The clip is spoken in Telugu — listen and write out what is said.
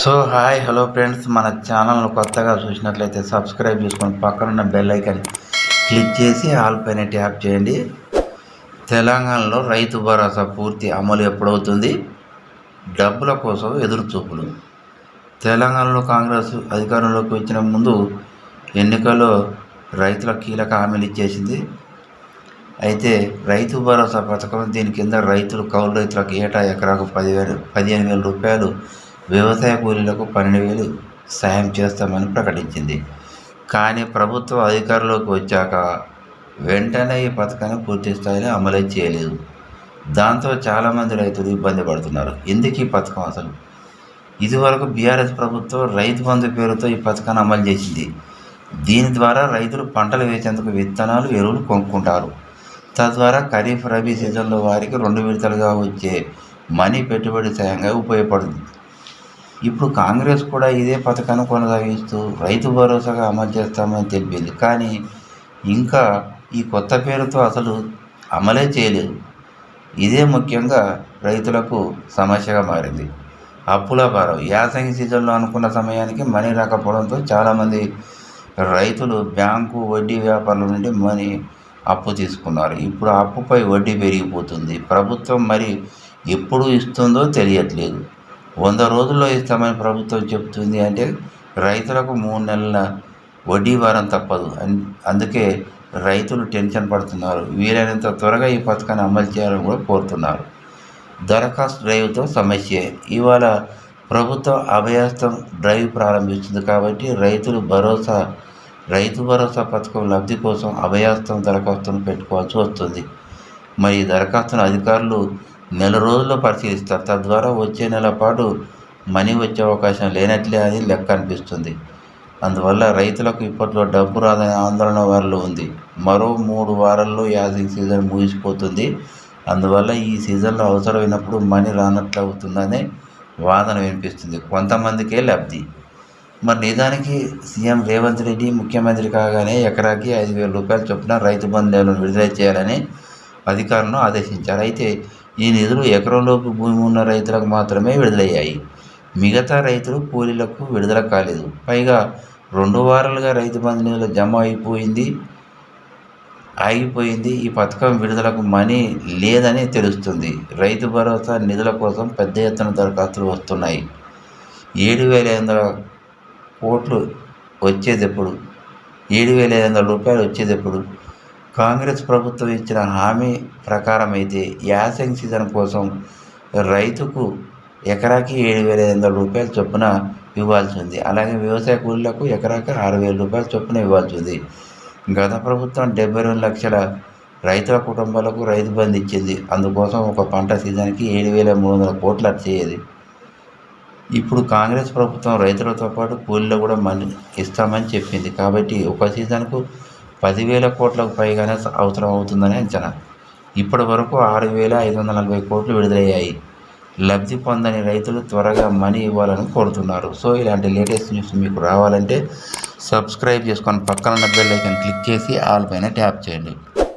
So hi hello friends. మన ఛానల్ను కొత్తగా చూసినట్లయితే సబ్స్క్రైబ్ చేసుకొని పక్కనున్న బెల్ ఐకాన్ క్లిక్ చేసి ఆల్ పైన ట్యాప్ చేయండి. తెలంగాణలో రైతు భరోసా పూర్తి అమలు ఎప్పుడవుతుంది? డబ్బుల కోసం ఎదురు చూపులు తెలంగాణలో కాంగ్రెస్ అధికారంలోకి వచ్చిన ముందు ఎన్నికల్లో రైతుల కీలక హామీలు ఇచ్చేసింది. అయితే రైతు భరోసా పథకం దీని కింద రైతులు కౌలు రైతులకు ఏటా ఎకరాకు పదివేలు పదిహేను వేల రూపాయలు వ్యవసాయ కూలీలకు పన్నెండు వేలు సాయం చేస్తామని ప్రకటించింది. కానీ ప్రభుత్వం అధికారంలోకి వచ్చాక వెంటనే ఈ పథకాన్ని పూర్తి స్థాయిలో అమలు చేయలేదు. దాంతో చాలామంది రైతులు ఇబ్బంది పడుతున్నారు. ఎందుకు ఈ పథకం అసలు? ఇదివరకు బీఆర్ఎస్ ప్రభుత్వం రైతు బంధు పేరుతో ఈ పథకాన్ని అమలు చేసింది. దీని ద్వారా రైతులు పంటలు వేసేందుకు విత్తనాలు ఎరువులు కొనుక్కుంటారు. తద్వారా ఖరీఫ్ రబీ సీజన్లో వారికి రెండు విడతలుగా వచ్చే మనీ పెట్టుబడి సాయంగా ఉపయోగపడుతుంది. ఇప్పుడు కాంగ్రెస్ కూడా ఇదే పథకాన్ని కొనసాగిస్తూ రైతు భరోసాగా అమలు చేస్తామని తెలిపింది. కానీ ఇంకా ఈ కొత్త పేరుతో అసలు అమలే చేయలేదు. ఇదే ముఖ్యంగా రైతులకు సమస్యగా మారింది. అప్పుల భారం. యాసంగి సీజన్లో అనుకున్న సమయానికి మనీ రాకపోవడంతో చాలామంది రైతులు బ్యాంకు వడ్డీ వ్యాపారుల నుండి మనీ అప్పు తీసుకున్నారు. ఇప్పుడు అప్పుపై వడ్డీ పెరిగిపోతుంది. ప్రభుత్వం మరి ఎప్పుడు ఇస్తుందో తెలియట్లేదు. వంద రోజుల్లో ఇస్తామని ప్రభుత్వం చెబుతుంది అంటే రైతులకు మూడు నెలల వడ్డీ వారం తప్పదు. అన్- అందుకే రైతులు టెన్షన్ పడుతున్నారు. వీలైనంత త్వరగా ఈ పథకాన్ని అమలు చేయాలని కూడా కోరుతున్నారు. దరఖాస్తు డ్రైవ్తో సమస్య. ఇవాళ ప్రభుత్వం అభయాస్తం డ్రైవ్ ప్రారంభిస్తుంది కాబట్టి రైతులు భరోసా రైతు భరోసా పథకం లబ్ధి కోసం అభయాస్తం దరఖాస్తును పెట్టుకోవాల్సి వస్తుంది. మరి దరఖాస్తును అధికారులు నెల రోజుల్లో పరిశీలిస్తారు తద్వారా వచ్చే నెల పాటు మనీ వచ్చే అవకాశం లేనట్లే అని లెక్క అనిపిస్తుంది. అందువల్ల రైతులకు ఇప్పట్లో డబ్బు రాదనే ఆందోళన వారిలో ఉంది. మరో మూడు వారాల్లో యాసింగ్ సీజన్ ముగిసిపోతుంది. అందువల్ల ఈ సీజన్లో అవసరమైనప్పుడు మనీ రానట్లు అవుతుందనే వాదన వినిపిస్తుంది. కొంతమందికే లబ్ధి. మరి నిజానికి సీఎం రేవంత్ రెడ్డి ముఖ్యమంత్రి కాగానే ఎకరాకి ఐదు వేల రూపాయల చొప్పున రైతు బంధువులను విడుదల చేయాలని అధికారులను ఆదేశించారు. అయితే ఈ నిధులు ఎకరంలోపు భూమి ఉన్న రైతులకు మాత్రమే విడుదలయ్యాయి. మిగతా రైతులు కూలీలకు విడుదల కాలేదు. పైగా రెండు వారాలుగా రైతు బంధు నిధులు జమ అయిపోయింది ఆగిపోయింది. ఈ పథకం విడుదలకు మనీ లేదని తెలుస్తుంది. రైతు భరోసా నిధుల కోసం పెద్ద ఎత్తున దరఖాస్తులు వస్తున్నాయి. ఏడు వేల ఐదు వందల కోట్లు వచ్చేది ఎప్పుడు ఏడు వేల ఐదు వందల రూపాయలు వచ్చేది ఎప్పుడు కాంగ్రెస్ ప్రభుత్వం ఇచ్చిన హామీ ప్రకారం అయితే యాసంగ్ సీజన్ కోసం రైతుకు ఎకరాకి ఏడు వేల ఐదు వందల రూపాయల చొప్పున ఇవ్వాల్సి ఉంది. అలాగే వ్యవసాయ కూలీలకు ఎకరాకి ఆరు వేల రూపాయల చొప్పున ఇవ్వాల్సి ఉంది. గత ప్రభుత్వం డెబ్బై రెండు లక్షల రైతుల కుటుంబాలకు రైతు బంధు ఇచ్చింది. అందుకోసం ఒక పంట సీజన్కి ఏడు వేల మూడు వందల కోట్లు వచ్చేది ఇప్పుడు కాంగ్రెస్ ప్రభుత్వం రైతులతో పాటు కూలీలో కూడా మన ఇస్తామని చెప్పింది. కాబట్టి ఒక సీజన్కు పదివేల కోట్లకు పైగానే అవసరం అవుతుందని అంచనా. ఇప్పటి వరకు ఆరు వేల ఐదు వందల నలభై కోట్లు విడుదలయ్యాయి. లబ్ధి పొందని రైతులు త్వరగా మనీ ఇవ్వాలని కోరుతున్నారు. సో ఇలాంటి లేటెస్ట్ న్యూస్ మీకు రావాలంటే సబ్స్క్రైబ్ చేసుకొని పక్కన బెల్ ఐకన్ క్లిక్ చేసి ఆల్ పైన ట్యాప్ చేయండి.